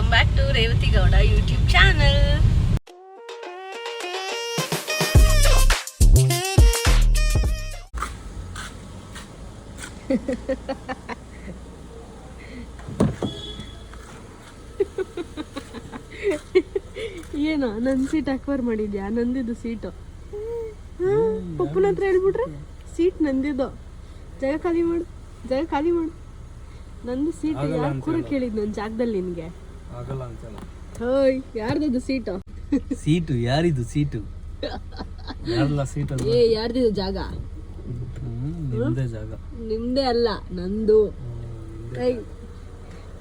Welcome back to Revathi Gowda YouTube channel ಏನೋ ನನ್ನ seat ಅಕ್ವರ್ ಮಾಡಿದ್ಯಾ? ನಂದಿದ್ದು ಸೀಟು ಪಪ್ಪುನ ಹತ್ರ ಹೇಳ್ಬಿಟ್ರೆ ಸೀಟ್ ನಂದಿದ್ದು. ಜಾಗ ಖಾಲಿ ಮಾಡು ಜಾಗ ಖಾಲಿ ಮಾಡು. ನಂದು ಸೀಟ್ ಯಾರು ಕೂಡ. ಕೇಳಿದ್ ನನ್ನ ಜಾಗದಲ್ಲಿ ನಿನ್ಗೆ. ಆಗಲ್ಲ ಅಂತಲ್ಲ. ಹೋಯ್ ಯಾರ್ದದು ಸೀಟು? ಸೀಟು ಯಾರಿದು ಸೀಟು? ಯಾರಲ್ಲ ಸೀಟ್ ಅದು ಏ ಯಾರ್ದಿದು ಜಾಗ? ನಿಮ್ದೇ ಜಾಗ. ನಿಮ್ದೇ ಅಲ್ಲ ನಂದು.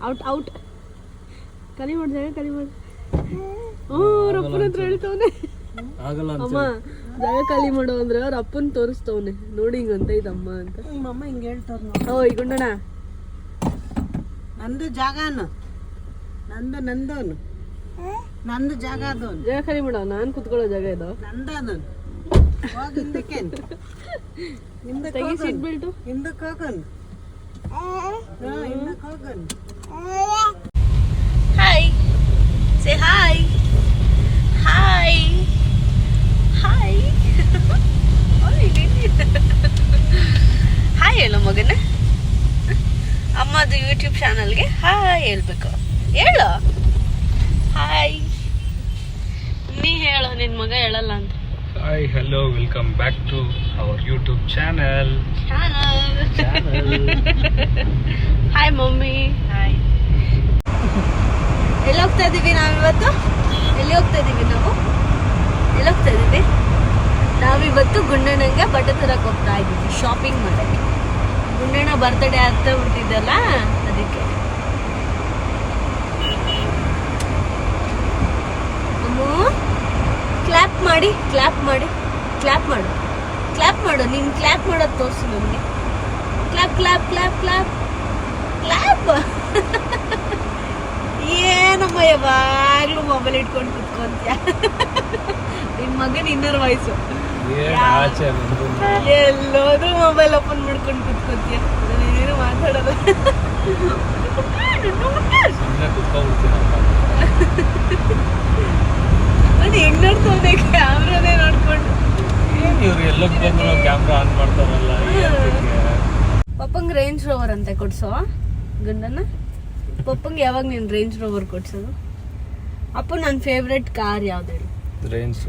ಔಟ್ ಔಟ್ ಕಲಿ ಮಾಡು ಜಾಗ ಕಲಿ ಮಾಡು ಹ್ಞೂ ಅವ್ರ ಅಪ್ಪನ ಹತ್ರ ಹೇಳ್ತವನೆ. ಆಗಲ್ಲ ಅಂತ. ಅಮ್ಮ ಜಾಗ ಖಾಲಿ ಮಾಡು ಅಂದ್ರೆ ಅವ್ರ ಅಪ್ಪನ್ ತೋರಿಸ್ತವನೆ. ನೋಡಿ ಹಿಂಗಂತ ಇದಮ್ಮ ಅಂತ. ನಿಮ್ಮಮ್ಮ ಹಿಂಗೆ ಹೇಳ್ತಾರ ಓ ಈಗ ನಂದು ಜಾಗನು. ನಂದು ನಂದವನು ನಂದು ಜಾಗ ಅದವನು ಜಾಗ ಖಾಲಿ ಮಾಡು ನಾನು ಕುತ್ಕೊಳ್ಳೋ ಜಾಗ ಇದು. ನಂದನು. ಹೋಗಿ ಹಿಂದಕ್ಕೆ ಹಿಂದಕ್ಕೆ ತೆಗಿ ಹೋಗನು. ಸೀಟ್ ಬೆಲ್ಟು ಹಿಂದಕ್ಕೆ ಹೋಗನ್. ಹಾ ಹಿಂದಕ್ಕೆ ಹೋಗನು. Hi say hi hi hi hi ಹೇಳು ಮಗನ. ಅಮ್ಮದು ಯೂಟ್ಯೂಬ್ ಚಾನಲ್ಗೆ ಹಾಯ್ ಹೇಳ್ಬೇಕು. ಹೇಳು. ಹಾಯ್ ನೀ ಹೇಳು ನಿನ್ ಮಗ ಹೇಳಲ್ಲ ಅಂತ. Hi hello welcome back to our YouTube channel channel hi mummy hi ಎಲ್ಲಿ ಹೋಗ್ತಾ ಇದೀವಿ ನಾವಿವತ್ತು ಎಲ್ಲಿ ಹೋಗ್ತಾ ಇದೀವಿ ನಾವು? ಎಲ್ಲಿ ಹೋಗ್ತಾ ಇದೀವಿ? ನಾವಿವತ್ತು ಗುಂಡಣ್ಣಂಗೆ ಬಟ್ಟೆ ತರಕ್ ಹೋಗ್ತಾ ಇದೀವಿ ಶಾಪಿಂಗ್ ಮಾಡಕ್ಕೆ. ಗುಂಡಣ್ಣ ಬರ್ತಡೇ ಆಗ್ತಾ ಬಿಟ್ಟಿದ್ದಲ್ಲ ಅದಕ್ಕೆ ಅಮ್ಮು ಕ್ಲಾಪ್ ಮಾಡಿ ಕ್ಲಾಪ್ ಮಾಡಿ ಕ್ಲಾಪ್ ಮಾಡು. ಕ್ಲಾಪ್ ಮಾಡು ನೀನು ಕ್ಲಾಪ್ ಮಾಡೋದು ತೋರಿಸು ನಮಗೆ. Clap clap clap clap clap ಏನಮ್ಮ ಯಾವಾಗ್ಲೂ ಮೊಬೈಲ್ ಇಟ್ಕೊಂಡು ಕುತ್ಕೊಂತೀಯ? ನಿನ್ ಮಗನ ಇನ್ನರ್ ವಾಯ್ಸು ಎಲ್ಲೋದ್ರೂ ಮೊಬೈಲ್ ಓಪನ್ ಮಾಡ್ಕೊಂಡು ಕುತ್ಕೊಂತೀಯ? ನಾನೇನು ಮಾತಾಡಲ್ಲ ಕುತ್ಕೊಂಡ್ಬಿಡ್ತೀನಿ ಅದು ಹೆಂಗ್ ಕ್ಯಾಮ್ರಾನೇ ನೋಡ್ಕೊಂಡು. ಏನ್ ಇವ್ರು ಎಲ್ಲೋಕ್ ಬಂದ್ರು ಕ್ಯಾಮ್ರಾ ಆನ್ ಮಾಡ್ತಾರಲ್ಲ ಏನಕ್ಕೆ? ಪಪ್ಪಂಗ್ ರೇಂಜ್ ರೋವರ್ ಅಂತ ಕೊಡ್ಸೋ ಗಂಡನ? ಪಪ್ಪಂಗ್ ಯಾವಾಗ ನೀನು ರೇಂಜ್ ರೋವರ್ ಕೊಡ್ಸೋದು? ಅಪ್ಪ ನನ್ನ ಫೇವ್ರೆಟ್ ಕಾರ್ ಯಾವ್ದು ಹೇಳಿ ರೇಂಜ್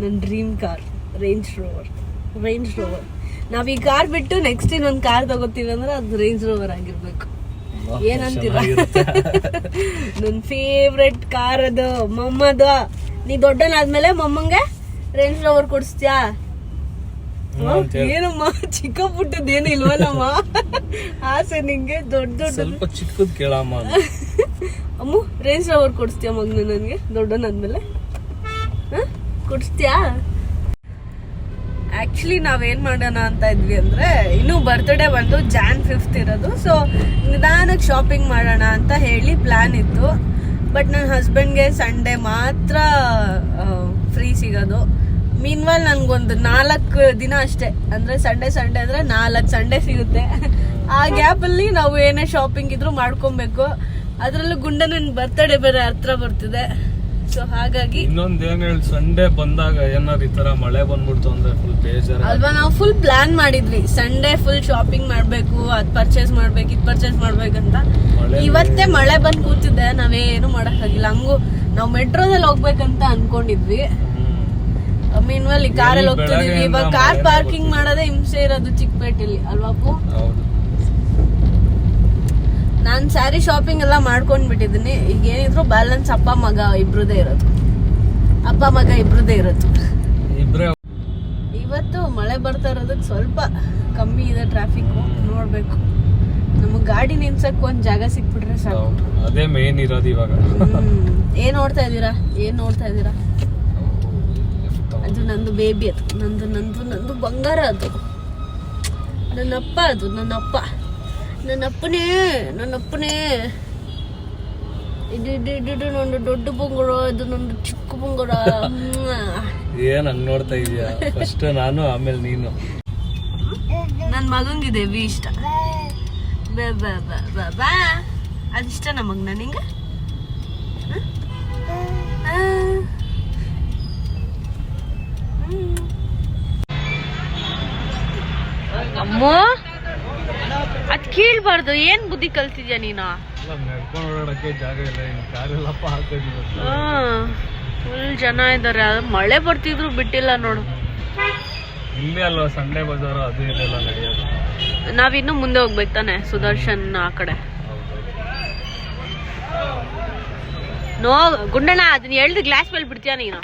ನನ್ನ dream car Range Rover Range Rover ನಾವ್ ಈ ಕಾರ್ ಬಿಟ್ಟು ನೆಕ್ಸ್ಟ್ ಇನ್ನೊಂದು ಕಾರ್ ತಗೋತೀವಿ ಅಂದ್ರೆ ಅದು ರೇಂಜ್ ರೋವರ್ ಆಗಿರ್ಬೇಕು. ಏನಂತೀರ? ನನ್ನ ಫೇವ್ರೆಟ್ ಕಾರ್ ಅದು ಮಮ್ಮದು. ನೀ ದೊಡ್ಡನಾದ್ಮೇಲೆ ಮಮ್ಮಂಗೆ ರೇಂಜ್ ರೋವರ್ ಕೊಡಿಸ್ತೀಯಾ? ಏನಮ್ಮ ಚಿಕ್ಕ ಪುಟ್ಟದ್ದೇನು ಇಲ್ವಲ್ಲಮ್ಮ ಆಸೆ ನಿಂಗೆ ದೊಡ್ಡ ದೊಡ್ಡ ಸ್ವಲ್ಪ ಚಿಕ್ಕದ್ ಕೇಳಮ್ಮ ಅಮ್ಮ ರೇಂಜ್ ರೋವರ್ ಕೊಡಿಸ್ತೀಯ ಮಗ್ನ ನನಗೆ ದೊಡ್ಡನಾದ್ಮೇಲೆ? ಹಾ ಕೊಡಿಸ್ತೀಯಾ? ಆಕ್ಚುಲಿ ನಾವೇನು ಮಾಡೋಣ ಅಂತ ಇದ್ವಿ ಅಂದ್ರೆ ಇನ್ನು ಬರ್ತ್ಡೇ ಬಂದು ಜಾನ್ ಫಿಫ್ತ್ ಇರೋದು. ಸೊ ನಿಧಾನಕ್ಕೆ ಶಾಪಿಂಗ್ ಮಾಡೋಣ ಅಂತ ಹೇಳಿ ಪ್ಲ್ಯಾನ್ ಇತ್ತು. ಬಟ್ ನನ್ನ ಹಸ್ಬೆಂಡ್ಗೆ ಸಂಡೇ ಮಾತ್ರ ಫ್ರೀ ಸಿಗೋದು. ಮೀನ್ವಾಲ್ ನನ್ಗೊಂದು ನಾಲ್ಕು ದಿನ ಅಷ್ಟೇ. ಅಂದ್ರೆ ಸಂಡೇ ಸಂಡೇ ಅಂದ್ರೆ ನಾಲ್ಕು ಸಂಡೇ ಸಿಗುತ್ತೆ. ಆ ಗ್ಯಾಪಲ್ಲಿ ನಾವು ಏನೇ ಶಾಪಿಂಗ್ ಇದ್ರೂ ಮಾಡ್ಕೊಬೇಕು. ಅದರಲ್ಲೂ ಗುಂಡನ ಬರ್ತಡೇ ಬೇರೆ ಹತ್ರ ಬರ್ತಿದೆ. ಸೊ ಹಾಗಾಗಿ ಇನ್ನೊಂದ್ ಏನ್ ಹೇಳಿ ಸಂಡೇ ಬಂದಾಗ ಏನಾದ್ರು ಈ ತರ ಮಳೆ ಬಂದ್ಬಿಡ್ತು ಅಂದ್ರೆ ಫುಲ್ ಬೇಜಾರ ಅಲ್ವಾ ನಾವು ಫುಲ್ ಪ್ಲಾನ್ ಮಾಡಿದ್ವಿ. ಸಂಡೇ ಫುಲ್ ಶಾಪಿಂಗ್ ಮಾಡ್ಬೇಕು ಅದ್ ಪರ್ಚೇಸ್ ಮಾಡ್ಬೇಕು ಇದ್ ಪರ್ಚೇಸ್ ಮಾಡ್ಬೇಕಂತ ಇವತ್ತೇ ಮಳೆ ಬಂದ್ ಕೂತಿದ್ದೆ ನಾವೇನು ಮಾಡಕ್ಕಾಗಿಲ್ಲ. ಹಂಗು ನಾವು ಮೆಟ್ರೋದಲ್ಲಿ ಹೋಗ್ಬೇಕಂತ ಅನ್ಕೊಂಡಿದ್ವಿ. ಮೀನ್ವಲ್ಲಿ ಕಾರಲ್ಲಿ ಹೋಗ್ತಿದೀವಿ. ಇವಾಗ ಕಾರ್ ಪಾರ್ಕಿಂಗ್ ಮಾಡೋದೇ ಹಿಂಸೆ ಇರೋದು ಚಿಕ್ಕಪೇಟೆಲಿ ಅಲ್ವಾಪು? ನಾನ್ ಸ್ಯಾರಿ ಶಾಪಿಂಗ್ ಎಲ್ಲ ಮಾಡ್ಕೊಂಡ್ ಬಿಟ್ಟಿದ್ದೀನಿ ಈಗ ಏನಿದ್ರು ಬ್ಯಾಲೆನ್ಸ್ ಅಪ್ಪ ಮಗ ಇಬ್ರದೇ ಇರೋದು. ಅಪ್ಪ ಮಗ ಇಬ್ರದೇ ಇರೋದು. ಇಬ್ರೇ ಇವತ್ತು ಮಳೆ ಬರ್ತಾ ಇರೋದಕ್ಕೆ ಸ್ವಲ್ಪ ಕಮ್ಮಿ ಇದೆ ಟ್ರಾಫಿಕ್ ನೋಡ್ಬೇಕು. ನಮಗ್ ಗಾಡಿ ನಿಲ್ಸಕ್ ಒಂದ್ ಜಾಗ ಸಿಕ್ಬಿಟ್ರೆ ಸಾಕು. ಅದೇ ಮೇನ್ ಇರೋದು ಇವಾಗ. ಹ್ಮ್. ಏನ್ ನೋಡ್ತಾ ಇದೀರಾ ಏನ್ ನೋಡ್ತಾ ಇದೀರಾ ಅದು ನಂದು ಬೇಬಿ ಅದು. ನಂದು ನಂದು ನಂದು ಬಂಗಾರ ಅದು. ನನ್ನಪ್ಪ ಅದು ನನ್ನಪ್ಪ. ನನ್ನಪ್ಪನೇ ನನ್ನಪ್ಪನೇ. ಇದು ಇದು ಇದು ಇದು ನಂದು ದೊಡ್ಡ ಬಂಗಾರ ಇದು ನಂದು ಚಿಕ್ಕ ಬಂಗಾರ. ಏನು ಹಂಗ್ ನೋಡ್ತಾ ಇದೀಯಾ? ಫಸ್ಟ್ ನಾನು ಆಮೇಲೆ ನೀನು. ನನ್ನ ಮಗಂಗಿದೆ ವಿ ಇಷ್ಟ. ಬಾ ಬಾ ಬಾ ಬಾ ಬಾ. ಅದಿಷ್ಟ ನಮಗ್ ನಿಂಗೆ? ಅಮ್ಮೋ? ಕೀಳ್ಬಾರ್ದು ಏನ್ ಬುದ್ಧಿ ಕಲ್ತಿದ್ಯಾ ನೀನು? ನಡ್ಕೊಂಡು ಓಡಾಡಕ್ಕೆ ಜಾಗ ಇಲ್ಲ ಇನ್ನು ಕಾರೆಲ್ಲಪ್ಪ ಹಾಕಿದ್ವಿ ಫುಲ್ ಜನ ಇದಾರೆ ಅದು ಮಳೆ ಬರ್ತಿದ್ರು ಬಿಟ್ಟಿಲ್ಲ ನೋಡು. ಇಲ್ಲಿ ಅಲ್ವಾ ಸಂಡೇ ಬಜಾರು ಅದು ಇದೆಲ್ಲ ನಡೆಯೋದು. ನಾವಿನ್ನು ಮುಂದೆ ಹೋಗ್ಬೇಕು ತಾನೆ ಸುದರ್ಶನ್ ಆ ಕಡೆ. ನೋ ಗುಂಡಣ್ಣ ಅದನ್ನ ಎಳ್ದು ಗ್ಲಾಸ್ ಮೇಲೆ ಬಿಡ್ತೀಯ ನೀನು?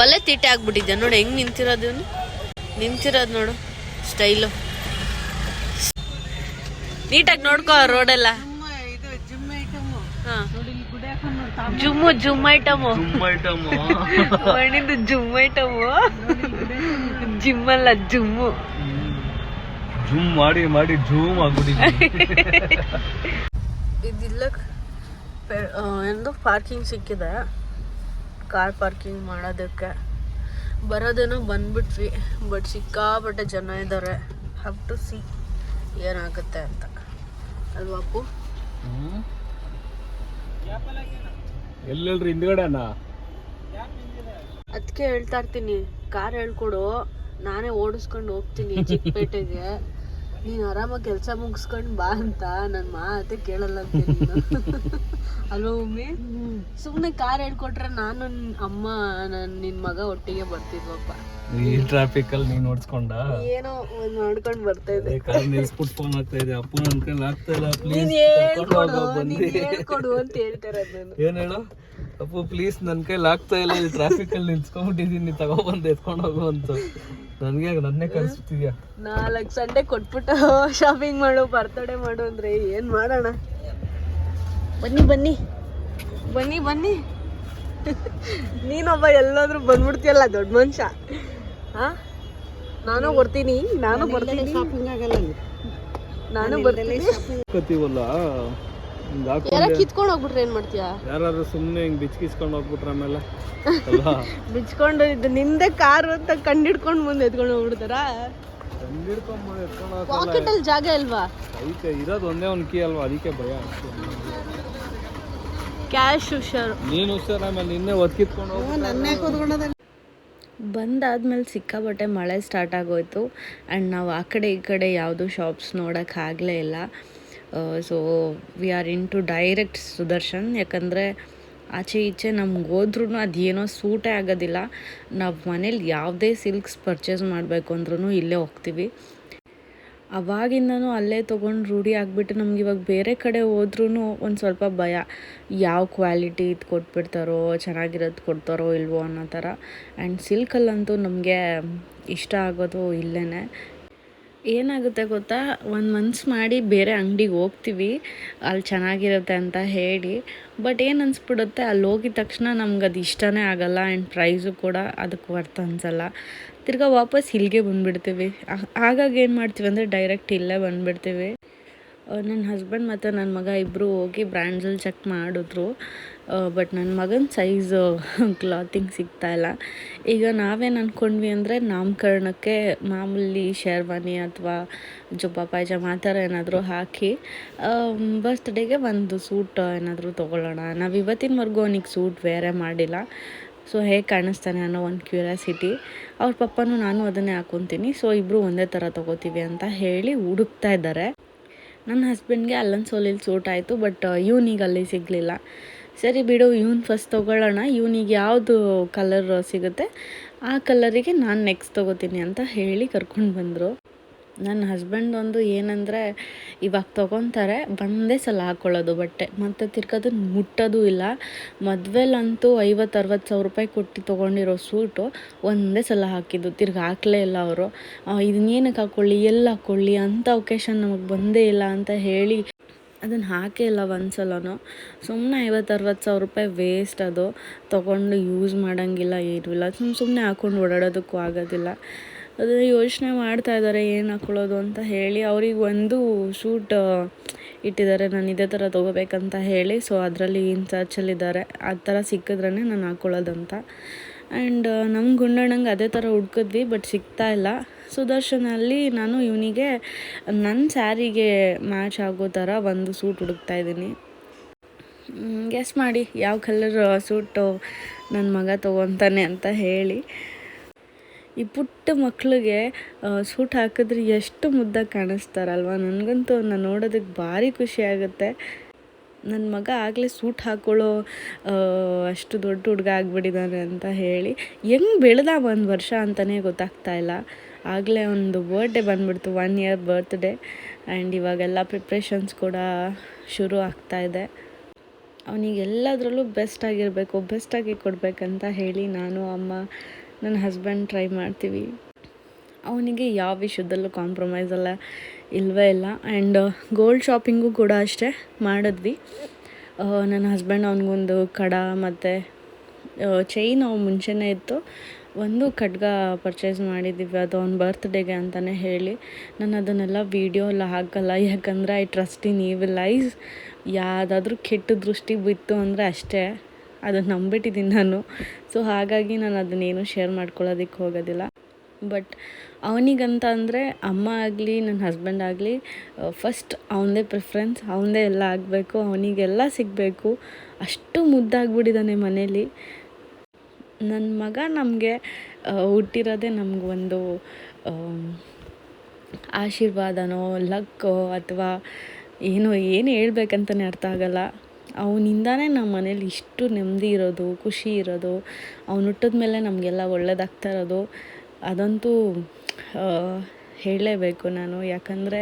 ಬಲೆ ತೀಟೆ ಆಗ್ಬಿಟ್ಟಿದ್ಯಾ ನೋಡು ಹೆಂಗ್ ನಿಂತಿರೋದು ನಿಂತಿರೋದು ನೋಡು ಸ್ಟೈಲು ನೀಟಾಗಿ ನೋಡ್ಕೋ ರೋಡೆಲ್ಲ ಜುಮ್ಮು ಜುಮ್ ಐಟಮ್ ಮಣಿದು ಜುಮ್ ಐಟಮು ಜಿಮ್ ಅಲ್ಲ ಜುಮ್ಮು. ಜುಮ್ ಮಾಡಿ ಮಾಡಿ ಜೂಮ್ ಆಗ್ಬಿಟ್ಟಿದ್ವಿ ಇದಿಲ್ಲ. ಎಂದು ಪಾರ್ಕಿಂಗ್ ಸಿಕ್ಕಿದೆ. ಕಾರ್ ಪಾರ್ಕಿಂಗ್ ಮಾಡೋದಕ್ಕೆ. ಬರೋದೇನೋ ಬಂದ್ಬಿಟ್ವಿ ಬಟ್ ಸಿಕ್ಕಾಪಟ್ಟೆ ಜನ ಇದ್ದಾರೆ. ಹ್ಯಾವ್ ಟು ಸಿ ಏನಾಗುತ್ತೆ ಅಂತ. ಎಲ್ಲೆಲ್ರಿ ಹಿಂದ್ಗಡೆನ? ಅದಕ್ಕೆ ಹೇಳ್ತಾ ಇರ್ತೀನಿ ಕಾರ್ ಹೇಳ್ಕೊಡು ನಾನೇ ಓಡಿಸ್ಕೊಂಡು ಹೋಗ್ತೀನಿ ಚಿಕ್ಕಪೇಟೆಗೆ. ನೀನು ಆರಾಮಾಗಿ ಕೆಲಸ ಮುಗಿಸ್ಕೊಂಡು ಬಾ ಅಂತ ನನ್ನ ಮಾತೆ ಕೇಳಲ್ಲ ಅಂತ ಅಲ್ವಾ ಮಮ್ಮಿ ಸುಮ್ಮನೆ ಕಾರ್ ಹೇಳ್ಕೊಟ್ರೆ ನಾನು ಅಮ್ಮ ನನ್ನ ನಿನ್ನ ಮಗ ಒಟ್ಟಿಗೆ ಬರ್ತಿದ್ವಪ್ಪ. ಈ ಟ್ರಾಫಿಕ್ ಅಲ್ಲಿ ನೀನ್ ನೋಡ್ಸ್ಕೊಂಡ ಏನೋ ಒಂದ್ ಮಾಡ್ಕೊಂಡು ಬರ್ತಾ ಇದ್ದೆ. ಕಾರ್ ನಿಲ್ಸ್ಬಿಟ್ಟು ಫೋನ್ ಆಗ್ತಾ ಇದೆ ಅಪ್ಪ ನನ್ ಕೈಲಿ ಆಗ್ತಾ ಇಲ್ಲ ಪ್ಲೀಸ್ ಹೇಳ್ಕೊಡು ಅಂತ ಹೇಳ್ತಾರೆ ಏನ್ ಹೇಳು? ಅಪ್ಪು ಪ್ಲೀಸ್ ನನ್ ಕೈಲಿ ಆಗ್ತಾ ಇಲ್ಲ ಈ ಟ್ರಾಫಿಕ್ ಅಲ್ಲಿ ನಿಲ್ಸ್ಕೊಂಡ್ಬಿಟ್ಟಿದೀನಿ ತಗೊಬಂದು ಎತ್ಕೊಂಡು ಹೋಗು ಅಂತ. ನನ್ಗೆ ನನ್ನೇ ಕಳ್ಸ್ತಿದ್ಯಾ ನಾಲ್ಕು ಸಂಡೆ ಕೊಟ್ಬಿಟ್ಟು ಶಾಪಿಂಗ್ ಮಾಡು ಬರ್ತಡೇ ಮಾಡು ಅಂದ್ರೆ ಏನ್ ಮಾಡೋಣ? ಬನ್ನಿ ಬನ್ನಿ. ಬನ್ನಿ ಬನ್ನಿ. ನೀನೊಬ್ಬ ಎಲ್ಲಾದ್ರೂ ಬಂದ್ಬಿಡ್ತೀಯಲ್ಲ ದೊಡ್ಡ ಮನುಷ್ಯ. ಹಾ? ನಾನು ಬರ್ತೀನಿ ನಾನು ಬರ್ತೀನಿ. ಶಾಪಿಂಗ್ ಆಗಲ್ಲ. ನಾನು ಹಿಂಗ್ ಯಾರ ಕಿತ್ಕೊಂಡು ಹೋಗ್ಬಿಟ್ರೆ ಏನ್ ಮಾಡ್ತೀಯಾ? ಯಾರಾದ್ರೂ ಸುಮ್ನೆ ಹಿಂಗ್ ಬಿಚ್ಕಿಸ್ಕೊಂಡು ಹೋಗ್ಬಿಟ್ರ ಆಮೇಲೆ? ಅಲ್ವಾ ಬಿಚ್ಕೊಂಡು ಇದು ನಿಂದೆ ಕಾರು ಅಂತ ಕಂಡಿಡ್ಕೊಂಡು ಮುಂದೆ ಎತ್ಕೊಂಡು ಹೋಗ್ಬಿಡ್ತಾರ? ಎತ್ಕೊಂಡು ಪಾಕೆಟ್ ಅಲ್ಲಿ ಜಾಗ ಇಲ್ವಾ? ಐತೆ ಇರೋದು ಒಂದೇ ಒಂದ್ ಕೀ ಅಲ್ವಾ? ಅದಕ್ಕೆ ಭಯ ಕ್ಯಾಶ್ ಹುಷಾರು. ನೀನು ಹುಷಾರ ಆಮೇಲೆ ನಿನ್ನೆ ಒದ್ಕಿತ್ಕೊಂಡು ಹೋಗಿ ನನ್ನೇ ಕೂತ್ಕೊಂಡದ ಬಂದಾದ್ಮೇಲೆ ಸಿಕ್ಕಾಬಟ್ಟೆ ಮಳೆ ಸ್ಟಾರ್ಟ್ ಆಗೋಯ್ತು. ಆ್ಯಂಡ್ ನಾವು ಆ ಕಡೆ ಈ ಕಡೆ ಯಾವುದೂ ಶಾಪ್ಸ್ ನೋಡೋಕ್ಕಾಗಲೇ ಇಲ್ಲ. So we are into direct Sudarshan. ಯಾಕಂದರೆ ಆಚೆ ಈಚೆ ನಮ್ಗೆ ಹೋದ್ರೂ ಅದೇನೋ ಸೂಟೇ ಆಗೋದಿಲ್ಲ. ನಾವು ಮನೇಲಿ ಯಾವುದೇ ಸಿಲ್ಕ್ಸ್ ಪರ್ಚೇಸ್ ಮಾಡಬೇಕು ಅಂದ್ರೂ ಇಲ್ಲೇ ಹೋಗ್ತೀವಿ. ಅವಾಗಿಂದನೂ ಅಲ್ಲೇ ತೊಗೊಂಡು ರೂಢಿ ಆಗಿಬಿಟ್ಟು ನಮ್ಗೆ ಇವಾಗ ಬೇರೆ ಕಡೆ ಹೋದ್ರೂ ಒಂದು ಸ್ವಲ್ಪ ಭಯ. ಯಾವ ಕ್ವಾಲಿಟಿ ಇದು ಕೊಟ್ಬಿಡ್ತಾರೋ, ಚೆನ್ನಾಗಿರೋದು ಕೊಡ್ತಾರೋ ಇಲ್ವೋ ಅನ್ನೋ ಥರ. ಆ್ಯಂಡ್ ಸಿಲ್ಕಲ್ಲಂತೂ ನಮಗೆ ಇಷ್ಟ ಆಗೋದು ಇಲ್ಲೇ ಏನಾಗುತ್ತೆ ಗೊತ್ತಾ? ಒಂದು ಮನ್ಸು ಮಾಡಿ ಬೇರೆ ಅಂಗಡಿಗೆ ಹೋಗ್ತೀವಿ ಅಲ್ಲಿ ಚೆನ್ನಾಗಿರುತ್ತೆ ಅಂತ ಹೇಳಿ. ಬಟ್ ಏನು ಅನಿಸ್ಬಿಡುತ್ತೆ? ಅಲ್ಲಿ ಹೋಗಿದ ತಕ್ಷಣ ನಮ್ಗೆ ಅದು ಇಷ್ಟನೇ ಆಗಲ್ಲ ಆ್ಯಂಡ್ ಪ್ರೈಸು ಕೂಡ ಅದಕ್ಕೆ ವರ್ತ್ ಅನ್ಸಲ್ಲ. ತಿರ್ಗಾ ವಾಪಸ್ ಇಲ್ಲಿಗೆ ಬಂದುಬಿಡ್ತೀವಿ. ಆಗಾಗ ಏನು ಮಾಡ್ತೀವಿ ಅಂದರೆ ಡೈರೆಕ್ಟ್ ಇಲ್ಲೇ ಬಂದುಬಿಡ್ತೀವಿ. ನನ್ನ ಹಸ್ಬೆಂಡ್ ಮತ್ತು ನನ್ನ ಮಗ ಇಬ್ಬರು ಹೋಗಿ ಬ್ರ್ಯಾಂಡ್ಸಲ್ಲಿ ಚೆಕ್ ಮಾಡಿದ್ರು. ಬಟ್ ನನ್ನ ಮಗನ ಸೈಜ್ ಕ್ಲಾತಿಂಗ್ ಸಿಗ್ತಾಯಿಲ್ಲ ಈಗ ನಾವೇನು ಅಂದ್ಕೊಂಡ್ವಿ ಅಂದರೆ ನಾಮಕರಣಕ್ಕೆ ಮಾಮೂಲಿ ಶೇರ್ವಾನಿ ಅಥವಾ ಜುಬ್ಬ ಪಾಯ್ಜಾಮ ಆ ಥರ ಏನಾದರೂ ಹಾಕಿ ಬರ್ತ್ಡೇಗೆ ಒಂದು ಸೂಟ್ ಏನಾದರೂ ತೊಗೊಳ್ಳೋಣ. ನಾವು ಇವತ್ತಿನವರೆಗೂ ಅವನಿಗೆ ಸೂಟ್ ಬೇರೆ ಮಾಡಿಲ್ಲ. ಸೊ ಹೇಗೆ ಕಾಣಿಸ್ತಾನೆ ಅನ್ನೋ ಒಂದು ಕ್ಯೂರಿಯಾಸಿಟಿ ಅವ್ರ ಪಪ್ಪನೂ ನಾನು ಅದನ್ನೇ ಹಾಕೊತೀನಿ. ಸೊ ಇಬ್ಬರು ಒಂದೇ ಥರ ತೊಗೋತೀವಿ ಅಂತ ಹೇಳಿ ಹುಡುಕ್ತಾ ಇದ್ದಾರೆ. ನನ್ನ ಹಸ್ಬೆಂಡ್ಗೆ ಅಲ್ಲೊಂದು ಸೋಲಿಲ್ ಸೂಟ್ ಆಯಿತು ಬಟ್ ಇವನಿಗೆ ಅಲ್ಲಿ ಸಿಗಲಿಲ್ಲ. ಸರಿ ಬಿಡು, ಇವ್ನು ಫಸ್ಟ್ ತೊಗೊಳ್ಳೋಣ, ಇವನಿಗೆ ಯಾವುದು ಕಲರ್ ಸಿಗುತ್ತೆ, ಆ ಕಲರಿಗೆ ನಾನು ನೆಕ್ಸ್ಟ್ ತೊಗೋತೀನಿ ಅಂತ ಹೇಳಿ ಕರ್ಕೊಂಡು ಬಂದರು. ನನ್ನ ಹಸ್ಬೆಂಡ್ ಒಂದು ಏನಂದರೆ ಇವಾಗ ತೊಗೊತಾರೆ, ಒಂದೇ ಸಲ ಹಾಕ್ಕೊಳ್ಳೋದು ಬಟ್ಟೆ. ಮತ್ತು ತಿರ್ಗದು ಮುಟ್ಟೋದು ಇಲ್ಲ. ಮದುವೆಲಂತೂ ಐವತ್ತು, ಅರವತ್ತು ಸಾವಿರ ರೂಪಾಯಿ ಕೊಟ್ಟು ತೊಗೊಂಡಿರೋ ಸೂಟು ಒಂದೇ ಸಲ ಹಾಕಿದ್ದು. ತಿರ್ಗಿ ಹಾಕಲೇ ಇಲ್ಲ ಅವರು. ಇದನ್ನೇನಕ್ಕೆ ಹಾಕ್ಕೊಳ್ಳಿ ಎಲ್ಲಿ ಹಾಕ್ಕೊಳ್ಳಿ ಅಂಥ ಒಕೇಶನ್ ನಮಗೆ ಬಂದೇ ಇಲ್ಲ ಅಂತ ಹೇಳಿ ಅದನ್ನು ಹಾಕೇ ಇಲ್ಲ ಒಂದು ಸಲನೂ ಸುಮ್ಮನೆ ಐವತ್ತು, ಅರವತ್ತು ಸಾವಿರ ರೂಪಾಯಿ ವೇಸ್ಟ್ ಅದು. ತೊಗೊಂಡು ಯೂಸ್ ಮಾಡೋಂಗಿಲ್ಲ, ಏನೂ ಇಲ್ಲ. ಸುಮ್ಮ ಸುಮ್ಮನೆ ಹಾಕ್ಕೊಂಡು ಓಡಾಡೋದಕ್ಕೂ ಆಗೋದಿಲ್ಲ. ಅದು ಯೋಚನೆ ಮಾಡ್ತಾ ಇದ್ದಾರೆ ಏನು ಹಾಕ್ಕೊಳ್ಳೋದು ಅಂತ ಹೇಳಿ. ಅವ್ರಿಗೆ ಒಂದು ಶೂಟ್ ಇಟ್ಟಿದ್ದಾರೆ, ನಾನು ಇದೇ ಥರ ತೊಗೋಬೇಕಂತ ಹೇಳಿ. ಸೊ ಅದರಲ್ಲಿ ಇನ್ ಸರ್ಚಲ್ಲಿದ್ದಾರೆ ಆ ಥರ ಸಿಕ್ಕಿದ್ರೇ ನಾನು ಹಾಕ್ಕೊಳ್ಳೋದಂತ ಆ್ಯಂಡ್ ನಮ್ಮ ಗುಂಡಣ್ಣಂಗೆ ಅದೇ ಥರ ಹುಡ್ಕಿದ್ವಿ, ಬಟ್ ಸಿಗ್ತಾ ಇಲ್ಲ. ಸುದರ್ಶನಲ್ಲಿ ನಾನು ಇವನಿಗೆ ನನ್ನ ಸ್ಯಾರಿಗೆ ಮ್ಯಾಚ್ ಆಗೋ ಥರ ಒಂದು ಸೂಟ್ ಹುಡುಕ್ತಾ ಇದ್ದೀನಿ. ಗೆಸ್ ಮಾಡಿ. ಯಾವ ಕಲರ್ ಸೂಟು ನನ್ನ ಮಗ ತೊಗೊತಾನೆ ಅಂತ ಹೇಳಿ. ಈ ಪುಟ್ಟ ಮಕ್ಕಳಿಗೆ ಸೂಟ್ ಹಾಕಿದ್ರೆ ಎಷ್ಟು ಮುದ್ದಾಗಿ ಕಾಣಿಸ್ತಾರಲ್ವ? ನನಗಂತೂ ಅವನ್ನ ನೋಡೋದಕ್ಕೆ ಭಾರಿ ಖುಷಿ ಆಗುತ್ತೆ. ನನ್ನ ಮಗ ಆಗಲೇ ಸೂಟ್ ಹಾಕ್ಕೊಳ್ಳೋ ಅಷ್ಟು ದೊಡ್ಡ ಹುಡುಗ ಆಗ್ಬಿಟ್ಟಿದ್ದಾನೆ ಅಂತ ಹೇಳಿ, ಹೆಂಗೆ ಬೆಳೆದ ಒಂದು ವರ್ಷ ಅಂತಲೇ ಗೊತ್ತಾಗ್ತಾ ಇಲ್ಲ. ಆಗಲೇ ಒಂದು ಬರ್ಡೇ ಬಂದ್ಬಿಡ್ತು ಒನ್ ಇಯರ್ ಬರ್ತ್ಡೇ ಆ್ಯಂಡ್ ಇವಾಗೆಲ್ಲ ಪ್ರಿಪ್ರೇಷನ್ಸ್ ಕೂಡ ಶುರು ಆಗ್ತಾ ಇದೆ. ಅವನಿಗೆ ಎಲ್ಲದರಲ್ಲೂ ಬೆಸ್ಟ್ ಆಗಿರಬೇಕು ಬೆಸ್ಟಾಗಿ ಕೊಡಬೇಕಂತ ಹೇಳಿ ನಾನು, ಅಮ್ಮ ನನ್ನ ಹಸ್ಬೆಂಡ್ ಟ್ರೈ ಮಾಡ್ತೀವಿ. ಅವನಿಗೆ ಯಾವ ವಿಷಯದಲ್ಲೂ ಕಾಂಪ್ರಮೈಸ್ ಅಲ್ಲ ಇಲ್ಲವೇ ಇಲ್ಲ. ಆ್ಯಂಡ್ ಗೋಲ್ಡ್ ಶಾಪಿಂಗು ಕೂಡ ಅಷ್ಟೇ ಮಾಡಿದ್ವಿ. ನನ್ನ ಹಸ್ಬೆಂಡ್ ಅವನಿಗೊಂದು ಕಡ ಮತ್ತು ಚೈನ್ ಅವು ಮುಂಚೆನೇ ಇತ್ತು. ಒಂದು ಖಡ್ಗ ಪರ್ಚೇಸ್ ಮಾಡಿದ್ದೀವಿ. ಅದು ಅವ್ನ ಬರ್ತ್ಡೇಗೆ ಅಂತಲೇ ಹೇಳಿ. ನಾನು ಅದನ್ನೆಲ್ಲ ವೀಡಿಯೋ ಎಲ್ಲ ಹಾಕಲ್ಲ. ಯಾಕಂದರೆ I trust in evil eyes ಯಾವುದಾದ್ರೂ ಕೆಟ್ಟ ದೃಷ್ಟಿ ಬಿತ್ತು ಅಂದರೆ ಅಷ್ಟೇ. ಅದನ್ನು ನಂಬಿಟ್ಟಿದ್ದೀನಿ ನಾನು. ಸೊ ಹಾಗಾಗಿ ನಾನು ಅದನ್ನೇನು ಶೇರ್ ಮಾಡ್ಕೊಳ್ಳೋದಕ್ಕೆ ಹೋಗೋದಿಲ್ಲ. ಬಟ್ ಅವನಿಗಂತ ಅಂದರೆ ಅಮ್ಮ ಆಗಲಿ ನನ್ನ ಹಸ್ಬೆಂಡ್ ಆಗಲಿ ಫಸ್ಟ್ ಅವನದೇ ಪ್ರಿಫ್ರೆನ್ಸ್ ಅವನದೇ ಎಲ್ಲ ಆಗಬೇಕು, ಅವನಿಗೆಲ್ಲ ಸಿಗಬೇಕು. ಅಷ್ಟು ಮುದ್ದಾಗ್ಬಿಟ್ಟಿದ್ದಾನೆ ಮನೇಲಿ. ನನ್ನ ಮಗ ನಮಗೆ ಹುಟ್ಟಿರೋದೇ ಒಂದು ಆಶೀರ್ವಾದನೋ, ಲಕ್ಕೋ ಅಥವಾ ಏನೋ, ಏನು ಹೇಳ್ಬೇಕಂತಲೇ ಅರ್ಥ ಆಗಲ್ಲ. ಅವನಿಂದಾನೇ ನಮ್ಮ ಮನೇಲಿ ಇಷ್ಟು ನೆಮ್ಮದಿ ಇರೋದು ಖುಷಿ ಇರೋದು ಅವನು ಹುಟ್ಟಿದ ಮೇಲೆ ನಮಗೆಲ್ಲ ಒಳ್ಳೇದಾಗ್ತಾ ಇರೋದು ಅದಂತೂ ಹೇಳಲೇಬೇಕು ನಾನು. ಯಾಕಂದರೆ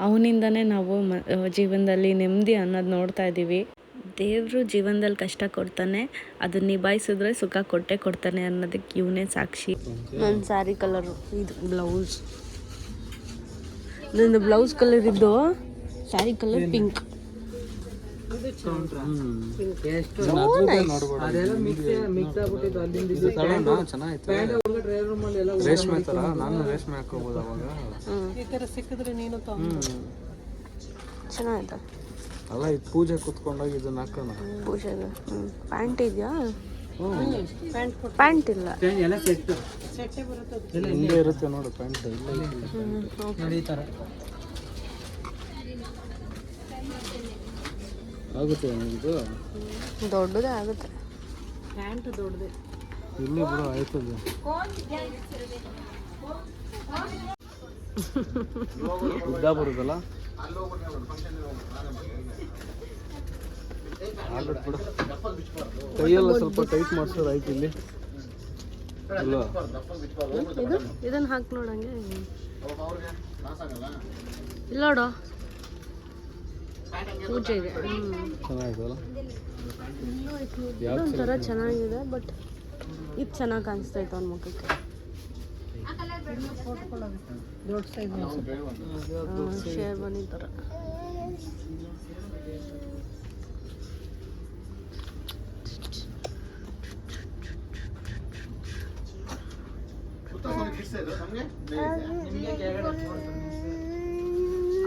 ಅವನಿಂದನೇ ನಾವು ಮ ಜೀವನದಲ್ಲಿ ನೆಮ್ಮದಿ ಅನ್ನೋದು ನೋಡ್ತಾ ಇದ್ದೀವಿ. ದೇವರು ಜೀವನದಲ್ಲಿ ಕಷ್ಟ ಕೊಡ್ತಾನೆ ಅದನ್ನ ನಿಭಾಯಿಸಿದ್ರೆ ಸುಖ ಕೊಟ್ಟೆ ಕೊಡ್ತಾನೆ ಅನ್ನೋದಕ್ಕೆ ಇವನೇ ಸಾಕ್ಷಿ. ನನ್ನ ಸ್ಯಾರಿ ಕಲರು ಇದು ಬ್ಲೌಸ್ ನಂದು ಬ್ಲೌಸ್ ಕಲರ್ ಇದ್ದು ಸ್ಯಾರಿ ಕಲರ್ ಪಿಂಕ್ ರೇಷ್ಮೆ ತರ? ನಾನು ರೇಷ್ಮೆ ಹಾಕೋಬಹುದು ಅವಾಗ. ಈ ತರ ಸಿಕ್ಕಿದ್ರೆ ನೀನು ಚೆನ್ನಾಗಿದೆ ಅಲ್ಲ ಇದು ಪೂಜೆ ಕುತ್ಕೊಂಡಾಗ ಇದನ್ನ ಹಾಕೋಣ. ಪೂಜೆ ಪ್ಯಾಂಟ್ ಇದೆಯಾ? ಪ್ಯಾಂಟ್ ಇಲ್ಲ. ಹಿಂದೆ ಇರುತ್ತೆ ನೋಡು ಪ್ಯಾಂಟ್ ಇಲ್ಲ ಆಗುತ್ತೆ ಇದು ದೊಡ್ಡದೇ ಆಗುತ್ತೆ. ಪ್ಯಾಂಟ್ ದೊಡ್ಡದೆ. ಇಲ್ಲಿ ಬಿಡು ಆಯ್ತದೆ ಉದ್ದ ಬರುದಲ್ಲ ಬಿಡು ಕೈಯೆಲ್ಲ ಸ್ವಲ್ಪ ಟೈಟ್ ಮಾಡ್ಸೋದು ಆಯ್ತು ಇಲ್ಲಿ. ಇದು? ಇದನ್ನ ಹಾಕಿ ನೋಡಂಗೆ. ಇಲ್ಲ ನೋಡು. ಪೂಜೆಗೆ ಹ್ಞೂ ಚೆನ್ನಾಗಿದಲ್ಲ ಇದೊಂಥರ ಚೆನ್ನಾಗಿದೆ ಬಟ್ ಇದು ಚೆನ್ನಾಗಿ ಕಾಣಿಸ್ತೈತೆ ಅವ್ನ ಮುಖಕ್ಕೆ. ದೊಡ್ಡ ಸೈಜ್ ಶೇರ್ ಬನ್ನಿ ಥರ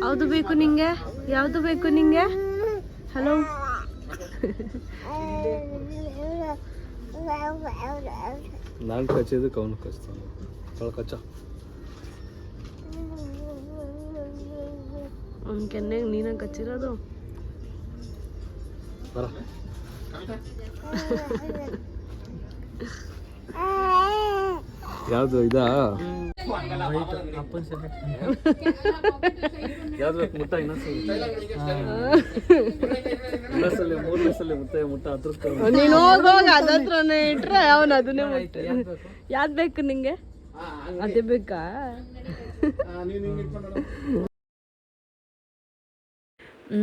ಹೌದು ಬೇಕು ನಿಂಗೆ? ಯಾವುದು ಬೇಕು ನಿಂಗೆ? ಹಲೋ ನಾನು ಕಚ್ಚಿದ್ದು ಕವನು ಕಚ್ತಾನೆ ಅವಳು ಕಚ್ಚ. ಅವ್ನ ಕೆನ್ನೆಗೆ ನೀನ ಕಚ್ಚಿರೋದು? ಬರ. ಯಾವುದು ಇದಾ? ಯಾವ್ದು ಬೇಕು ಮುಟ್ಟ ಇನ್ನೊಂದ್ಸಲಿ ಇನ್ನೊಂದ್ಸಲಿ ಮೂರನೇ ಸಲ ಮುಟ್ಟ ಮುಟ್ಟ ಹತ್ರ ನೀನು ಹೋಗಿ ಹೋಗಿ ಅದತ್ರನೇ ಇಟ್ರೆ ಅವನು ಅದನ್ನೇ ಮುಟ್ಟ. ಯಾವ್ದು ಬೇಕು? ನಿಂಗೆ? ಅದೇ ಬೇಕಾ?